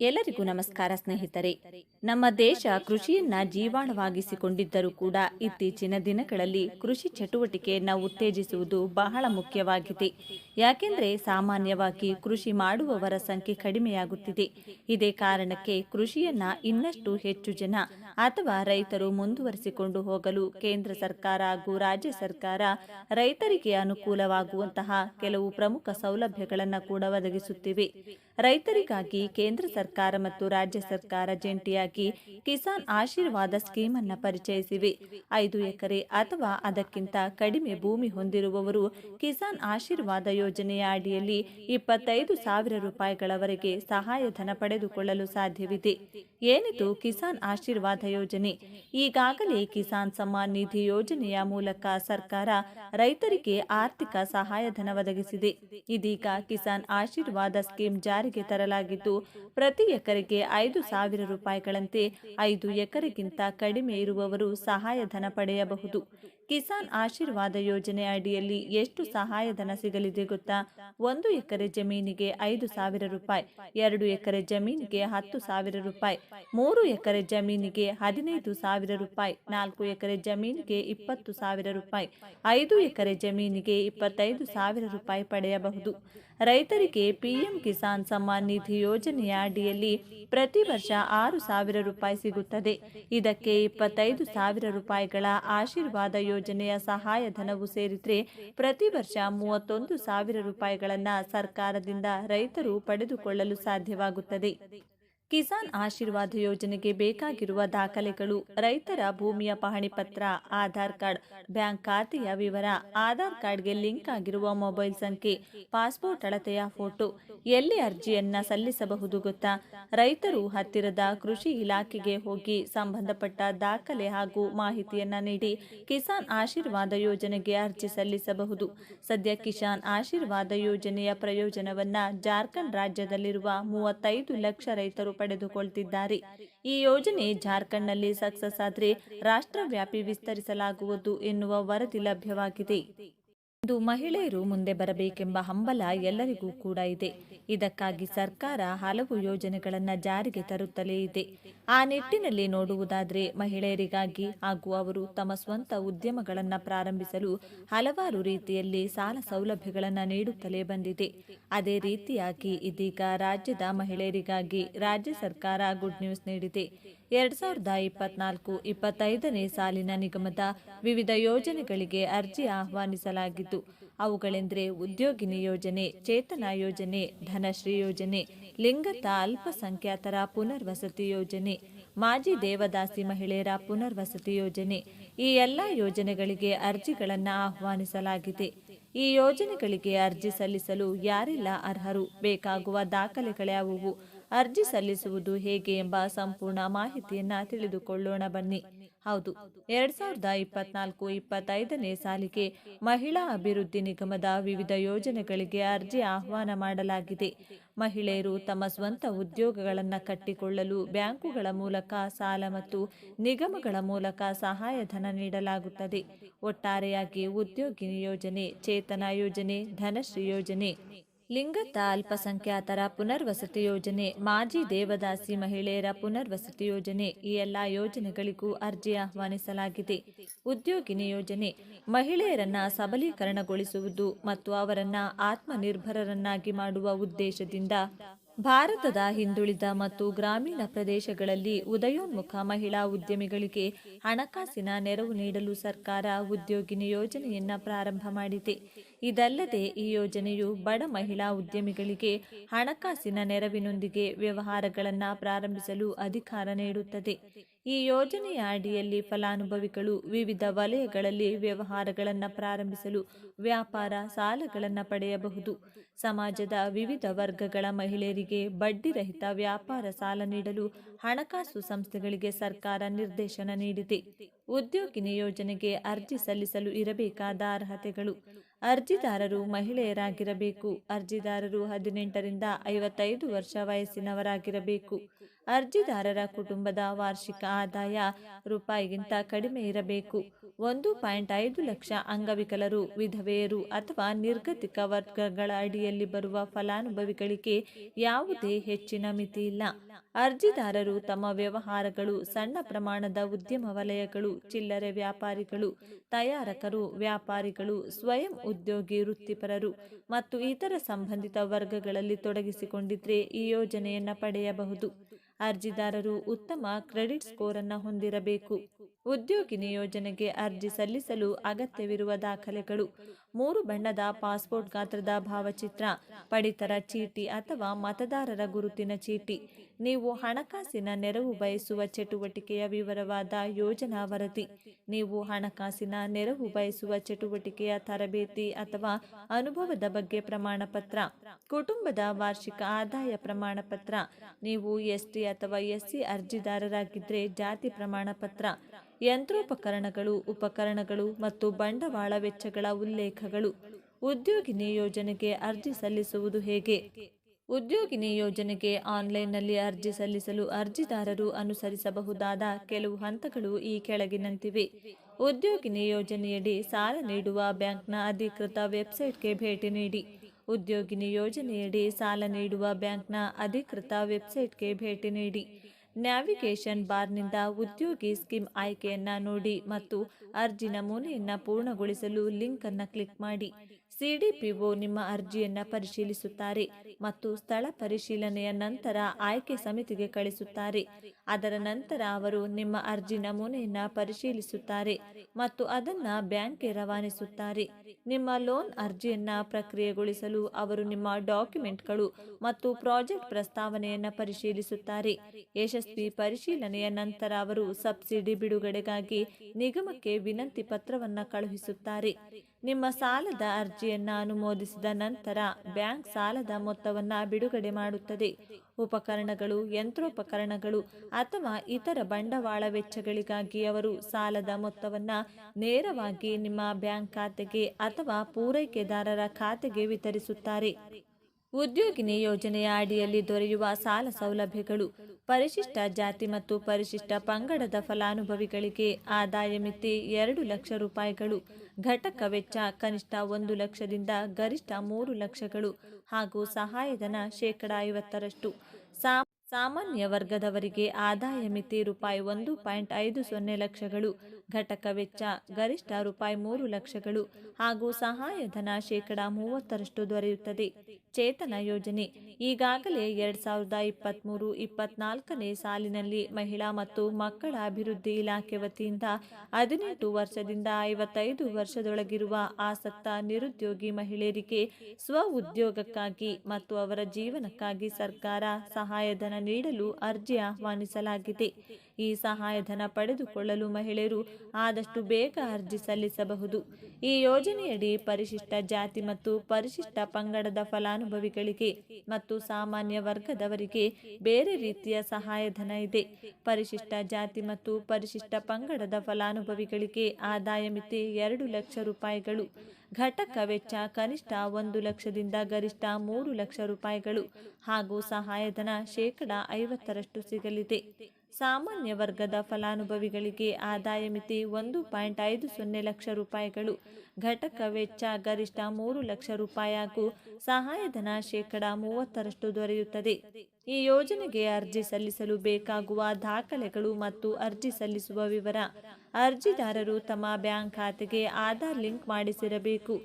ಎಲ್ಲರಿಗೂ ನಮಸ್ಕಾರ ಸ್ನೇಹಿತರೆ. ನಮ್ಮ ದೇಶ ಕೃಷಿಯನ್ನ ಜೀವಾಣವಾಗಿಸಿಕೊಂಡಿದ್ದರೂ ಕೂಡ ಇತ್ತೀಚಿನ ದಿನಗಳಲ್ಲಿ ಕೃಷಿ ಚಟುವಟಿಕೆಯನ್ನ ಉತ್ತೇಜಿಸುವುದು ಬಹಳ ಮುಖ್ಯವಾಗಿದೆ. ಯಾಕೆಂದ್ರೆ ಸಾಮಾನ್ಯವಾಗಿ ಕೃಷಿ ಮಾಡುವವರ ಸಂಖ್ಯೆ ಕಡಿಮೆಯಾಗುತ್ತಿದೆ. ಇದೇ ಕಾರಣಕ್ಕೆ ಕೃಷಿಯನ್ನ ಇನ್ನಷ್ಟು ಹೆಚ್ಚು ಜನ ಅಥವಾ ರೈತರು ಮುಂದುವರಿಸಿಕೊಂಡು ಹೋಗಲು ಕೇಂದ್ರ ಸರ್ಕಾರ ಹಾಗೂ ರಾಜ್ಯ ಸರ್ಕಾರ ರೈತರಿಗೆ ಅನುಕೂಲವಾಗುವಂತಹ ಕೆಲವು ಪ್ರಮುಖ ಸೌಲಭ್ಯಗಳನ್ನು ಕೂಡ ಒದಗಿಸುತ್ತಿವೆ. ರೈತರಿಗಾಗಿ ಕೇಂದ್ರ ಸರ್ಕಾರ ಮತ್ತು ರಾಜ್ಯ ಸರ್ಕಾರ ಜಂಟಿಯಾಗಿ ಕಿಸಾನ್ ಆಶೀರ್ವಾದ ಸ್ಕೀಮ್ ಅನ್ನು ಪರಿಚಯಿಸಿವೆ. ಐದು ಎಕರೆ ಅಥವಾ ಅದಕ್ಕಿಂತ ಕಡಿಮೆ ಭೂಮಿ ಹೊಂದಿರುವವರು ಕಿಸಾನ್ ಆಶೀರ್ವಾದ ಯೋಜನೆಯ ಅಡಿಯಲ್ಲಿ ಇಪ್ಪತ್ತೈದು ಸಾವಿರ ರೂಪಾಯಿಗಳವರೆಗೆ ಸಹಾಯಧನ ಪಡೆದುಕೊಳ್ಳಲು ಸಾಧ್ಯವಿದೆ. ಏನಿದು ಕಿಸಾನ್ ಆಶೀರ್ವಾದ ಯೋಜನೆ? ಈಗಾಗಲೇ ಕಿಸಾನ್ ಸಮ್ಮಾನ್ ನಿಧಿ ಯೋಜನೆಯ ಮೂಲಕ ಸರ್ಕಾರ ರೈತರಿಗೆ ಆರ್ಥಿಕ ಸಹಾಯಧನ ಒದಗಿಸಿದೆ. ಇದೀಗ ಕಿಸಾನ್ ಆಶೀರ್ವಾದ ಸ್ಕೀಮ್ ಜಾರಿಗೆ ತರಲಾಗಿದ್ದು, ಪ್ರತಿ ಎಕರೆಗೆ ಐದು ಸಾವಿರ ರೂಪಾಯಿಗಳಂತೆ ಐದು ಎಕರೆಗಿಂತ ಕಡಿಮೆ ಇರುವವರು ಸಹಾಯಧನ ಪಡೆಯಬಹುದು. ಕಿಸಾನ್ ಆಶೀರ್ವಾದ ಯೋಜನೆ ಅಡಿಯಲ್ಲಿ ಎಷ್ಟು ಸಹಾಯಧನ ಸಿಗಲಿದೆ ಗೊತ್ತಾ? ಒಂದು ಎಕರೆ ಜಮೀನಿಗೆ ಐದು ಸಾವಿರ ರೂಪಾಯಿ, ಎರಡು ಎಕರೆ ಜಮೀನಿಗೆ ಹತ್ತು ಸಾವಿರ ರೂಪಾಯಿ, ಮೂರು ಎಕರೆ ಜಮೀನಿಗೆ ಹದಿನೈದು ಸಾವಿರ ರೂಪಾಯಿ, ನಾಲ್ಕು ಎಕರೆ ಜಮೀನಿಗೆ ಇಪ್ಪತ್ತು ಸಾವಿರ ರೂಪಾಯಿ, ಐದು ಎಕರೆ ಜಮೀನಿಗೆ ಇಪ್ಪತ್ತೈದು ಸಾವಿರ ರೂಪಾಯಿ ಪಡೆಯಬಹುದು. ರೈತರಿಗೆ ಪಿಎಂ ಕಿಸಾನ್ ಸಮ್ಮಾನ್ ನಿಧಿ ಯೋಜನೆಯ ಅಡಿಯಲ್ಲಿ ಪ್ರತಿ ವರ್ಷ ಆರು ಸಾವಿರ ರೂಪಾಯಿ ಸಿಗುತ್ತದೆ. ಇದಕ್ಕೆ ಇಪ್ಪತ್ತೈದು ಸಾವಿರ ರೂಪಾಯಿಗಳ ಆಶೀರ್ವಾದ ಯೋಜನೆಯ ಸಹಾಯಧನವು ಸೇರಿದ್ರೆ ಪ್ರತಿ ವರ್ಷ ಮೂವತ್ತೊಂದು ಸಾವಿರ ರೂಪಾಯಿಗಳನ್ನು ಸರ್ಕಾರದಿಂದ ರೈತರು ಪಡೆದುಕೊಳ್ಳಲು ಸಾಧ್ಯವಾಗುತ್ತದೆ. ಕಿಸಾನ್ ಆಶೀರ್ವಾದ ಯೋಜನೆಗೆ ಬೇಕಾಗಿರುವ ದಾಖಲೆಗಳು, ರೈತರ ಭೂಮಿಯ ಪಹಣಿ ಪತ್ರ, ಆಧಾರ್ ಕಾರ್ಡ್, ಬ್ಯಾಂಕ್ ಖಾತೆಯ ವಿವರ, ಆಧಾರ್ ಕಾರ್ಡ್ಗೆ ಲಿಂಕ್ ಆಗಿರುವ ಮೊಬೈಲ್ ಸಂಖ್ಯೆ, ಪಾಸ್ಪೋರ್ಟ್ ಅಳತೆಯ ಫೋಟೋ, ಎಲ್ಲಿ ಅರ್ಜಿಯನ್ನ ಸಲ್ಲಿಸಬಹುದು ಗೊತ್ತಾ? ರೈತರು ಹತ್ತಿರದ ಕೃಷಿ ಇಲಾಖೆಗೆ ಹೋಗಿ ಸಂಬಂಧಪಟ್ಟ ದಾಖಲೆ ಹಾಗೂ ಮಾಹಿತಿಯನ್ನ ನೀಡಿ ಕಿಸಾನ್ ಆಶೀರ್ವಾದ ಯೋಜನೆಗೆ ಅರ್ಜಿ ಸಲ್ಲಿಸಬಹುದು. ಸದ್ಯ ಕಿಸಾನ್ ಆಶೀರ್ವಾದ ಯೋಜನೆಯ ಪ್ರಯೋಜನವನ್ನ ಜಾರ್ಖಂಡ್ ರಾಜ್ಯದಲ್ಲಿರುವ ಮೂವತ್ತೈದು ಲಕ್ಷ ರೈತರು ಪಡೆದುಕೊಳ್ತಿದ್ದಾರೆ. ಈ ಯೋಜನೆ ಜಾರ್ಖಂಡ್ನಲ್ಲಿ ಸಕ್ಸಸ್ ಆದ್ರೆ ರಾಷ್ಟ್ರವ್ಯಾಪಿ ವಿಸ್ತರಿಸಲಾಗುವುದು ಎನ್ನುವ ವರದಿ ಲಭ್ಯವಾಗಿದೆ. ಇಂದು ಮಹಿಳೆಯರು ಮುಂದೆ ಬರಬೇಕೆಂಬ ಹಂಬಲ ಎಲ್ಲರಿಗೂ ಕೂಡ ಇದೆ. ಇದಕ್ಕಾಗಿ ಸರ್ಕಾರ ಹಲವು ಯೋಜನೆಗಳನ್ನು ಜಾರಿಗೆ ತರುತ್ತಲೇ ಇದೆ. ಆ ನಿಟ್ಟಿನಲ್ಲಿ ನೋಡುವುದಾದರೆ ಮಹಿಳೆಯರಿಗಾಗಿ ಹಾಗೂ ಅವರು ತಮ್ಮ ಸ್ವಂತ ಉದ್ಯಮಗಳನ್ನು ಪ್ರಾರಂಭಿಸಲು ಹಲವಾರು ರೀತಿಯಲ್ಲಿ ಸಾಲ ಸೌಲಭ್ಯಗಳನ್ನು ನೀಡುತ್ತಲೇ ಬಂದಿದೆ. ಅದೇ ರೀತಿಯಾಗಿ ಇದೀಗ ರಾಜ್ಯದ ಮಹಿಳೆಯರಿಗಾಗಿ ರಾಜ್ಯ ಸರ್ಕಾರ ಗುಡ್ ನ್ಯೂಸ್ ನೀಡಿದೆ. ಎರಡ್ ಸಾವಿರದ ಇಪ್ಪತ್ನಾಲ್ಕು ಇಪ್ಪತ್ತೈದನೇ ಸಾಲಿನ ನಿಗಮದ ವಿವಿಧ ಯೋಜನೆಗಳಿಗೆ ಅರ್ಜಿ ಆಹ್ವಾನಿಸಲಾಗಿತ್ತು ಅವುಗಳೆಂದರೆ ಉದ್ಯೋಗಿನಿ ಯೋಜನೆ, ಚೇತನ ಯೋಜನೆ, ಧನಶ್ರೀ ಯೋಜನೆ, ಲಿಂಗತ ಅಲ್ಪಸಂಖ್ಯಾತರ ಪುನರ್ವಸತಿ ಯೋಜನೆ, ಮಾಜಿ ದೇವದಾಸಿ ಮಹಿಳೆಯರ ಪುನರ್ವಸತಿ ಯೋಜನೆ, ಈ ಎಲ್ಲ ಯೋಜನೆಗಳಿಗೆ ಅರ್ಜಿಗಳನ್ನು ಆಹ್ವಾನಿಸಲಾಗಿದೆ. ಈ ಯೋಜನೆಗಳಿಗೆ ಅರ್ಜಿ ಸಲ್ಲಿಸಲು ಯಾರೆಲ್ಲ ಅರ್ಹರು? ಬೇಕಾಗುವ ದಾಖಲೆಗಳ್ಯಾವುವು ಅರ್ಜಿ ಸಲ್ಲಿಸುವುದು ಹೇಗೆ ಎಂಬ ಸಂಪೂರ್ಣ ಮಾಹಿತಿಯನ್ನ ತಿಳಿದುಕೊಳ್ಳೋಣ ಬನ್ನಿ. ಹೌದು, ಎರಡ್ ಸಾವಿರದ ಇಪ್ಪತ್ನಾಲ್ಕು ಇಪ್ಪತ್ತೈದನೇ ಸಾಲಿಗೆ ಮಹಿಳಾ ಅಭಿವೃದ್ಧಿ ನಿಗಮದ ವಿವಿಧ ಯೋಜನೆಗಳಿಗೆ ಅರ್ಜಿ ಆಹ್ವಾನ ಮಾಡಲಾಗಿದೆ. ಮಹಿಳೆಯರು ತಮ್ಮ ಸ್ವಂತ ಉದ್ಯೋಗಗಳನ್ನು ಕಟ್ಟಿಕೊಳ್ಳಲು ಬ್ಯಾಂಕುಗಳ ಮೂಲಕ ಸಾಲ ಮತ್ತು ನಿಗಮಗಳ ಮೂಲಕ ಸಹಾಯಧನ ನೀಡಲಾಗುತ್ತದೆ. ಒಟ್ಟಾರೆಯಾಗಿ ಉದ್ಯೋಗಿನಿ ಯೋಜನೆ, ಚೇತನ ಯೋಜನೆ, ಧನಶ್ರೀ ಯೋಜನೆ ಲಿಂಗತ ಅಲ್ಪಸಂಖ್ಯಾತರ ಪುನರ್ವಸತಿ ಯೋಜನೆ, ಮಾಜಿ ದೇವದಾಸಿ ಮಹಿಳೆಯರ ಪುನರ್ವಸತಿ ಯೋಜನೆ, ಈ ಎಲ್ಲ ಯೋಜನೆಗಳಿಗೂ ಅರ್ಜಿ ಆಹ್ವಾನಿಸಲಾಗಿದೆ. ಉದ್ಯೋಗಿನಿ ಯೋಜನೆ, ಮಹಿಳೆಯರನ್ನ ಸಬಲೀಕರಣಗೊಳಿಸುವುದು ಮತ್ತು ಅವರನ್ನ ಆತ್ಮನಿರ್ಭರರನ್ನಾಗಿ ಮಾಡುವ ಉದ್ದೇಶದಿಂದ ಭಾರತದ ಹಿಂದುಳಿದ ಮತ್ತು ಗ್ರಾಮೀಣ ಪ್ರದೇಶಗಳಲ್ಲಿ ಉದಯೋನ್ಮುಖ ಮಹಿಳಾ ಉದ್ಯಮಿಗಳಿಗೆ ಹಣಕಾಸಿನ ನೆರವು ನೀಡಲು ಸರ್ಕಾರ ಉದ್ಯೋಗಿನಿ ಯೋಜನೆಯನ್ನ ಪ್ರಾರಂಭ ಮಾಡಿದೆ. ಇದಲ್ಲದೆ ಈ ಯೋಜನೆಯು ಬಡ ಮಹಿಳಾ ಉದ್ಯಮಿಗಳಿಗೆ ಹಣಕಾಸಿನ ನೆರವಿನೊಂದಿಗೆ ವ್ಯವಹಾರಗಳನ್ನು ಪ್ರಾರಂಭಿಸಲು ಅಧಿಕಾರ ನೀಡುತ್ತದೆ. ಈ ಯೋಜನೆಯ ಅಡಿಯಲ್ಲಿ ಫಲಾನುಭವಿಗಳು ವಿವಿಧ ವಲಯಗಳಲ್ಲಿ ವ್ಯವಹಾರಗಳನ್ನು ಪ್ರಾರಂಭಿಸಲು ವ್ಯಾಪಾರ ಸಾಲಗಳನ್ನು ಪಡೆಯಬಹುದು. ಸಮಾಜದ ವಿವಿಧ ವರ್ಗಗಳ ಮಹಿಳೆಯರಿಗೆ ಬಡ್ಡಿರಹಿತ ವ್ಯಾಪಾರ ಸಾಲ ನೀಡಲು ಹಣಕಾಸು ಸಂಸ್ಥೆಗಳಿಗೆ ಸರ್ಕಾರ ನಿರ್ದೇಶನ ನೀಡಿದೆ. ಉದ್ಯೋಗಿನಿ ಯೋಜನೆಗೆ ಅರ್ಜಿ ಸಲ್ಲಿಸಲು ಇರಬೇಕಾದ ಅರ್ಹತೆಗಳು ಅರ್ಜಿದಾರರು ಮಹಿಳೆಯರಾಗಿರಬೇಕು. ಅರ್ಜಿದಾರರು ಹದಿನೆಂಟರಿಂದ ಐವತ್ತೈದು ವರ್ಷ ವಯಸ್ಸಿನವರಾಗಿರಬೇಕು. ಅರ್ಜಿದಾರರ ಕುಟುಂಬದ ವಾರ್ಷಿಕ ಆದಾಯ ರೂಪಾಯಿಗಿಂತ ಕಡಿಮೆ ಇರಬೇಕು. ಒಂದು ಪಾಯಿಂಟ್ ಐದು ಲಕ್ಷ ಅಂಗವಿಕಲರು, ವಿಧವೆಯರು ಅಥವಾ ನಿರ್ಗತಿಕ ವರ್ಗಗಳ ಅಡಿಯಲ್ಲಿ ಬರುವ ಫಲಾನುಭವಿಗಳಿಗೆ ಯಾವುದೇ ಹೆಚ್ಚಿನ ಮಿತಿ ಇಲ್ಲ. ಅರ್ಜಿದಾರರು ತಮ್ಮ ವ್ಯವಹಾರಗಳು, ಸಣ್ಣ ಪ್ರಮಾಣದ ಉದ್ಯಮ ವಲಯಗಳು, ಚಿಲ್ಲರೆ ವ್ಯಾಪಾರಿಗಳು, ತಯಾರಕರು, ವ್ಯಾಪಾರಿಗಳು, ಸ್ವಯಂ ಉದ್ಯೋಗಿ ವೃತ್ತಿಪರರು ಮತ್ತು ಇತರ ಸಂಬಂಧಿತ ವರ್ಗಗಳಲ್ಲಿ ತೊಡಗಿಸಿಕೊಂಡಿದ್ರೆ ಈ ಯೋಜನೆಯನ್ನು ಪಡೆಯಬಹುದು. ಅರ್ಜಿದಾರರು ಉತ್ತಮ ಕ್ರೆಡಿಟ್ ಸ್ಕೋರ್ ಅನ್ನು ಹೊಂದಿರಬೇಕು. ಉದ್ಯೋಗಿನಿ ನಿಯೋಜನೆಗೆ ಅರ್ಜಿ ಸಲ್ಲಿಸಲು ಅಗತ್ಯವಿರುವ ದಾಖಲೆಗಳು. ಮೂರು ಬಣ್ಣದ ಪಾಸ್ಪೋರ್ಟ್ ಗಾತ್ರದ ಭಾವಚಿತ್ರ, ಪಡಿತರ ಚೀಟಿ ಅಥವಾ ಮತದಾರರ ಗುರುತಿನ ಚೀಟಿ. ನೀವು ಹಣಕಾಸಿನ ನೆರವು ಬಯಸುವ ಚಟುವಟಿಕೆಯ ವಿವರವಾದ ಯೋಜನಾ ವರದಿ. ನೀವು ಹಣಕಾಸಿನ ನೆರವು ಬಯಸುವ ಚಟುವಟಿಕೆಯ ತರಬೇತಿ ಅಥವಾ ಅನುಭವದ ಬಗ್ಗೆ ಪ್ರಮಾಣ ಪತ್ರ ಕುಟುಂಬದ ವಾರ್ಷಿಕ ಆದಾಯ ಪ್ರಮಾಣ ಪತ್ರ ನೀವು ಎಸ್ಟಿ ಅಥವಾ ಎಸ್ಸಿ ಅರ್ಜಿದಾರರಾಗಿದ್ದರೆ ಜಾತಿ ಪ್ರಮಾಣ ಪತ್ರ ಯಂತ್ರೋಪಕರಣಗಳು, ಉಪಕರಣಗಳು ಮತ್ತು ಬಂಡವಾಳ ವೆಚ್ಚಗಳ ಉಲ್ಲೇಖಗಳು. ಉದ್ಯೋಗಿನಿ ಯೋಜನೆಗೆ ಅರ್ಜಿ ಸಲ್ಲಿಸುವುದು ಹೇಗೆ? ಉದ್ಯೋಗಿನಿ ಯೋಜನೆಗೆ ಆನ್ಲೈನ್ನಲ್ಲಿ ಅರ್ಜಿ ಸಲ್ಲಿಸಲು ಅರ್ಜಿದಾರರು ಅನುಸರಿಸಬಹುದಾದ ಕೆಲವು ಹಂತಗಳು ಈ ಕೆಳಗಿನಂತಿವೆ. ಉದ್ಯೋಗಿನಿ ಯೋಜನೆಯಡಿ ಸಾಲ ನೀಡುವ ಬ್ಯಾಂಕ್ನ ಅಧಿಕೃತ ವೆಬ್ಸೈಟ್ಗೆ ಭೇಟಿ ನೀಡಿ. ಉದ್ಯೋಗಿನಿ ಯೋಜನೆಯಡಿ ಸಾಲ ನೀಡುವ ಬ್ಯಾಂಕ್ನ ಅಧಿಕೃತ ವೆಬ್ಸೈಟ್ಗೆ ಭೇಟಿ ನೀಡಿ. ನ್ಯಾವಿಗೇಷನ್ ಬಾರ್ನಿಂದ ಉದ್ಯೋಗಿ ಸ್ಕೀಮ್ ಆಯ್ಕೆಯನ್ನು ನೋಡಿ ಮತ್ತು ಅರ್ಜಿ ನಮೂನೆಯನ್ನು ಪೂರ್ಣಗೊಳಿಸಲು ಲಿಂಕ್ ಅನ್ನು ಕ್ಲಿಕ್ ಮಾಡಿ. ಸಿಡಿಪಿಒ ನಿಮ್ಮ ಅರ್ಜಿಯನ್ನ ಪರಿಶೀಲಿಸುತ್ತಾರೆ ಮತ್ತು ಸ್ಥಳ ಪರಿಶೀಲನೆಯ ನಂತರ ಆಯ್ಕೆ ಸಮಿತಿಗೆ ಕಳಿಸುತ್ತಾರೆ. ಅದರ ನಂತರ ಅವರು ನಿಮ್ಮ ಅರ್ಜಿ ನಮೂನೆಯನ್ನ ಪರಿಶೀಲಿಸುತ್ತಾರೆ ಮತ್ತು ಅದನ್ನ ಬ್ಯಾಂಕ್ಗೆ ರವಾನಿಸುತ್ತಾರೆ. ನಿಮ್ಮ ಲೋನ್ ಅರ್ಜಿಯನ್ನ ಪ್ರಕ್ರಿಯೆಗೊಳಿಸಲು ಅವರು ನಿಮ್ಮ ಡಾಕ್ಯುಮೆಂಟ್ಗಳು ಮತ್ತು ಪ್ರಾಜೆಕ್ಟ್ ಪ್ರಸ್ತಾವನೆಯನ್ನ ಪರಿಶೀಲಿಸುತ್ತಾರೆ. ಯಶಸ್ವಿ ಪರಿಶೀಲನೆಯ ನಂತರ ಅವರು ಸಬ್ಸಿಡಿ ಬಿಡುಗಡೆಗಾಗಿ ನಿಗಮಕ್ಕೆ ವಿನಂತಿ ಪತ್ರವನ್ನ ಕಳುಹಿಸುತ್ತಾರೆ. ನಿಮ್ಮ ಸಾಲದ ಅರ್ಜಿಯನ್ನು ಅನುಮೋದಿಸಿದ ನಂತರ ಬ್ಯಾಂಕ್ ಸಾಲದ ಮೊತ್ತವನ್ನು ಬಿಡುಗಡೆ ಮಾಡುತ್ತದೆ. ಉಪಕರಣಗಳು, ಯಂತ್ರೋಪಕರಣಗಳು ಅಥವಾ ಇತರ ಬಂಡವಾಳ ವೆಚ್ಚಗಳಿಗಾಗಿ ಅವರು ಸಾಲದ ಮೊತ್ತವನ್ನು ನೇರವಾಗಿ ನಿಮ್ಮ ಬ್ಯಾಂಕ್ ಖಾತೆಗೆ ಅಥವಾ ಪೂರೈಕೆದಾರರ ಖಾತೆಗೆ ವಿತರಿಸುತ್ತಾರೆ. ಉದ್ಯೋಗಿನಿ ಯೋಜನೆಯ ಅಡಿಯಲ್ಲಿ ದೊರೆಯುವ ಸಾಲ ಸೌಲಭ್ಯಗಳು, ಪರಿಶಿಷ್ಟ ಜಾತಿ ಮತ್ತು ಪರಿಶಿಷ್ಟ ಪಂಗಡದ ಫಲಾನುಭವಿಗಳಿಗೆ ಆದಾಯ ಮಿತಿ ಎರಡು ಲಕ್ಷ ರೂಪಾಯಿಗಳು, ಘಟಕ ವೆಚ್ಚ ಕನಿಷ್ಠ ಒಂದು ಲಕ್ಷದಿಂದ ಗರಿಷ್ಠ ಮೂರು ಲಕ್ಷಗಳು ಹಾಗೂ ಸಹಾಯಧನ ಶೇಕಡ ಐವತ್ತರಷ್ಟು. ಸಾಮಾನ್ಯ ವರ್ಗದವರಿಗೆ ಆದಾಯ ಮಿತಿ ರೂಪಾಯಿ ಒಂದು ಪಾಯಿಂಟ್ ಐದು ಸೊನ್ನೆ ಲಕ್ಷಗಳು, ಘಟಕ ವೆಚ್ಚ ಗರಿಷ್ಠ ರೂಪಾಯಿ ಮೂರು ಲಕ್ಷಗಳು ಹಾಗೂ ಸಹಾಯಧನ ಶೇಕಡ ಮೂವತ್ತರಷ್ಟು ದೊರೆಯುತ್ತದೆ. ಚೇತನ ಯೋಜನೆ. ಈಗಾಗಲೇ ಎರಡ್ ಸಾವಿರದ ಇಪ್ಪತ್ತ್ಮೂರು ಇಪ್ಪತ್ನಾಲ್ಕನೇ ಸಾಲಿನಲ್ಲಿ ಮಹಿಳಾ ಮತ್ತು ಮಕ್ಕಳ ಅಭಿವೃದ್ಧಿ ಇಲಾಖೆ ವತಿಯಿಂದ ಹದಿನೆಂಟು ವರ್ಷದಿಂದ ಐವತ್ತೈದು ವರ್ಷದೊಳಗಿರುವ ಆಸಕ್ತ ನಿರುದ್ಯೋಗಿ ಮಹಿಳೆಯರಿಗೆ ಸ್ವ ಉದ್ಯೋಗಕ್ಕಾಗಿ ಮತ್ತು ಅವರ ಜೀವನಕ್ಕಾಗಿ ಸರ್ಕಾರ ಸಹಾಯಧನ ನೀಡಲು ಅರ್ಜಿ ಆಹ್ವಾನಿಸಲಾಗಿದೆ. ಈ ಸಹಾಯಧನ ಪಡೆದುಕೊಳ್ಳಲು ಮಹಿಳೆಯರು ಆದಷ್ಟು ಬೇಗ ಅರ್ಜಿ ಸಲ್ಲಿಸಬಹುದು. ಈ ಯೋಜನೆಯಡಿ ಪರಿಶಿಷ್ಟ ಜಾತಿ ಮತ್ತು ಪರಿಶಿಷ್ಟ ಪಂಗಡದ ಫಲಾನುಭವಿಗಳಿಗೆ ಮತ್ತು ಸಾಮಾನ್ಯ ವರ್ಗದವರಿಗೆ ಬೇರೆ ರೀತಿಯ ಸಹಾಯಧನ ಇದೆ. ಪರಿಶಿಷ್ಟ ಜಾತಿ ಮತ್ತು ಪರಿಶಿಷ್ಟ ಪಂಗಡದ ಫಲಾನುಭವಿಗಳಿಗೆ ಆದಾಯ ಮಿತಿ ಎರಡು ಲಕ್ಷ ರೂಪಾಯಿಗಳು, ಘಟಕ ವೆಚ್ಚ ಕನಿಷ್ಠ ಒಂದು ಲಕ್ಷದಿಂದ ಗರಿಷ್ಠ ಮೂರು ಲಕ್ಷ ರೂಪಾಯಿಗಳು ಹಾಗೂ ಸಹಾಯಧನ ಶೇಕಡ ಐವತ್ತರಷ್ಟು ಸಿಗಲಿದೆ. ಸಾಮಾನ್ಯ ವರ್ಗದ ಫಲಾನುಭವಿಗಳಿಗೆ ಆದಾಯ ಮಿತಿ ಒಂದು ಪಾಯಿಂಟ್ ಐದು ಸೊನ್ನೆ ಲಕ್ಷ ರೂಪಾಯಿಗಳು. ಘಟಕ ವೆಚ್ಚ ಗರಿಷ್ಠ ಮೂರು ಲಕ್ಷ ರೂಪಾಯಿ ಹಾಗೂ ಸಹಾಯಧನ ಶೇಕಡ ಮೂವತ್ತರಷ್ಟು ದೊರೆಯುತ್ತದೆ. ಈ ಯೋಜನೆಗೆ ಅರ್ಜಿ ಸಲ್ಲಿಸಲು ಬೇಕಾಗುವ ದಾಖಲೆಗಳು ಮತ್ತು ಅರ್ಜಿ ಸಲ್ಲಿಸುವ ವಿವರ. ಅರ್ಜಿದಾರರು ತಮ್ಮ ಬ್ಯಾಂಕ್ ಖಾತೆಗೆ ಆಧಾರ್ ಲಿಂಕ್ ಮಾಡಿಸಿರಬೇಕು.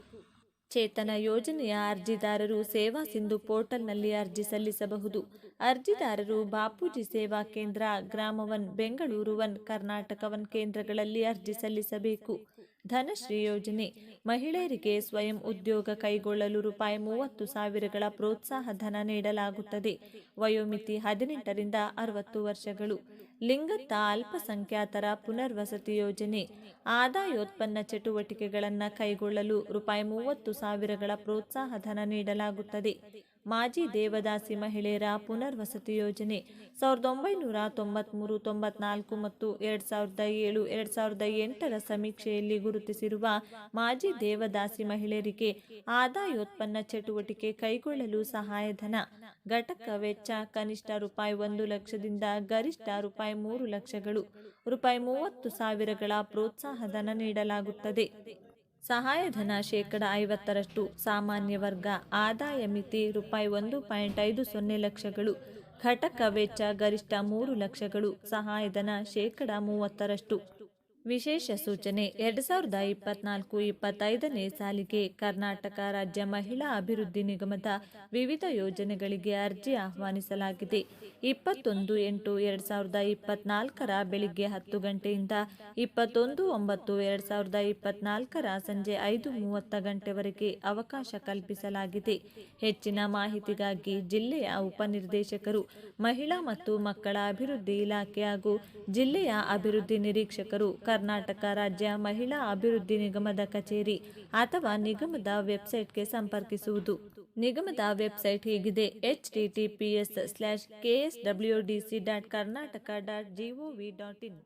ಚೇತನ ಯೋಜನೆಯ ಅರ್ಜಿದಾರರು ಸೇವಾ ಸಿಂಧು ಪೋರ್ಟಲ್ನಲ್ಲಿ ಅರ್ಜಿ ಸಲ್ಲಿಸಬಹುದು. ಅರ್ಜಿದಾರರು ಬಾಪೂಜಿ ಸೇವಾ ಕೇಂದ್ರ, ಗ್ರಾಮವನ್, ಬೆಂಗಳೂರು ಒನ್ ಕರ್ನಾಟಕ ಒನ್ ಕೇಂದ್ರಗಳಲ್ಲಿ ಅರ್ಜಿ ಸಲ್ಲಿಸಬೇಕು. ಧನಶ್ರೀ ಯೋಜನೆ ಮಹಿಳೆಯರಿಗೆ ಸ್ವಯಂ ಉದ್ಯೋಗ ಕೈಗೊಳ್ಳಲು ರೂಪಾಯಿ ಮೂವತ್ತು ಸಾವಿರಗಳ ಪ್ರೋತ್ಸಾಹ ಧನ ನೀಡಲಾಗುತ್ತದೆ. ವಯೋಮಿತಿ ಹದಿನೆಂಟರಿಂದ ಅರವತ್ತು ವರ್ಷಗಳು. ಲಿಂಗತ್ತ ಅಲ್ಪಸಂಖ್ಯಾತರ ಪುನರ್ವಸತಿ ಯೋಜನೆ. ಆದಾಯೋತ್ಪನ್ನ ಚಟುವಟಿಕೆಗಳನ್ನು ಕೈಗೊಳ್ಳಲು ರೂಪಾಯಿ ಮೂವತ್ತು ಸಾವಿರಗಳ ಪ್ರೋತ್ಸಾಹ ಧನ ನೀಡಲಾಗುತ್ತದೆ. ಮಾಜಿ ದೇವದಾಸಿ ಮಹಿಳೆಯರ ಪುನರ್ವಸತಿ ಯೋಜನೆ. ಸಾವಿರದ ಒಂಬೈನೂರ ತೊಂಬತ್ಮೂರು, ತೊಂಬತ್ನಾಲ್ಕು ಮತ್ತು ಎರಡು ಸಾವಿರದ ಏಳು, ಎರಡು ಸಾವಿರದ ಎಂಟರ ಸಮೀಕ್ಷೆಯಲ್ಲಿ ಗುರುತಿಸಿರುವ ಮಾಜಿ ದೇವದಾಸಿ ಮಹಿಳೆಯರಿಗೆ ಆದಾಯೋತ್ಪನ್ನ ಚಟುವಟಿಕೆ ಕೈಗೊಳ್ಳಲು ಸಹಾಯಧನ. ಘಟಕ ವೆಚ್ಚ ಕನಿಷ್ಠ ರೂಪಾಯಿ ಒಂದು ಲಕ್ಷದಿಂದ ಗರಿಷ್ಠ ರೂಪಾಯಿ ಮೂರು ಲಕ್ಷಗಳು. ರೂಪಾಯಿ ಮೂವತ್ತು ಸಾವಿರಗಳ ಪ್ರೋತ್ಸಾಹಧನ ನೀಡಲಾಗುತ್ತದೆ. ಸಹಾಯಧನ ಶೇಕಡ ಐವತ್ತರಷ್ಟು. ಸಾಮಾನ್ಯ ವರ್ಗ ಆದಾಯ ಮಿತಿ ರೂಪಾಯಿ ಒಂದು ಪಾಯಿಂಟ್ ಐದು ಸೊನ್ನೆ ಲಕ್ಷಗಳು. ಘಟಕ ವೆಚ್ಚ ಗರಿಷ್ಠ ಮೂರು ಲಕ್ಷಗಳು. ಸಹಾಯಧನ ಶೇಕಡ ಮೂವತ್ತರಷ್ಟು. ವಿಶೇಷ ಸೂಚನೆ ಎರಡು ಸಾವಿರದ ಇಪ್ಪತ್ನಾಲ್ಕು ಇಪ್ಪತ್ತೈದನೇ ಸಾಲಿಗೆ ಕರ್ನಾಟಕ ರಾಜ್ಯ ಮಹಿಳಾ ಅಭಿವೃದ್ಧಿ ನಿಗಮದ ವಿವಿಧ ಯೋಜನೆಗಳಿಗೆ ಅರ್ಜಿ ಆಹ್ವಾನಿಸಲಾಗಿದೆ. ಇಪ್ಪತ್ತೊಂದು ಎಂಟು ಎರಡು ಸಾವಿರದ ಇಪ್ಪತ್ನಾಲ್ಕರ ಬೆಳಿಗ್ಗೆ ಹತ್ತು ಗಂಟೆಯಿಂದ ಇಪ್ಪತ್ತೊಂದು ಒಂಬತ್ತು ಎರಡು ಸಾವಿರದ ಇಪ್ಪತ್ನಾಲ್ಕರ ಸಂಜೆ ಐದು ಮೂವತ್ತ ಗಂಟೆವರೆಗೆ ಅವಕಾಶ ಕಲ್ಪಿಸಲಾಗಿದೆ. ಹೆಚ್ಚಿನ ಮಾಹಿತಿಗಾಗಿ ಜಿಲ್ಲೆಯ ಉಪನಿರ್ದೇಶಕರು ಮಹಿಳಾ ಮತ್ತು ಮಕ್ಕಳ ಅಭಿವೃದ್ಧಿ ಇಲಾಖೆ ಹಾಗೂ ಜಿಲ್ಲೆಯ ಅಭಿವೃದ್ಧಿ ನಿರೀಕ್ಷಕರು ಕರ್ನಾಟಕ ರಾಜ್ಯ ಮಹಿಳಾ ಅಭಿವೃದ್ಧಿ ನಿಗಮದ ಕಚೇರಿ ಅಥವಾ ನಿಗಮದ ವೆಬ್ಸೈಟ್ಗೆ ಸಂಪರ್ಕಿಸುವುದು. ನಿಗಮದ ವೆಬ್ಸೈಟ್ ಹೀಗಿದೆ, H T T P S slash K S W D C dot Karnataka dot G O V dot in.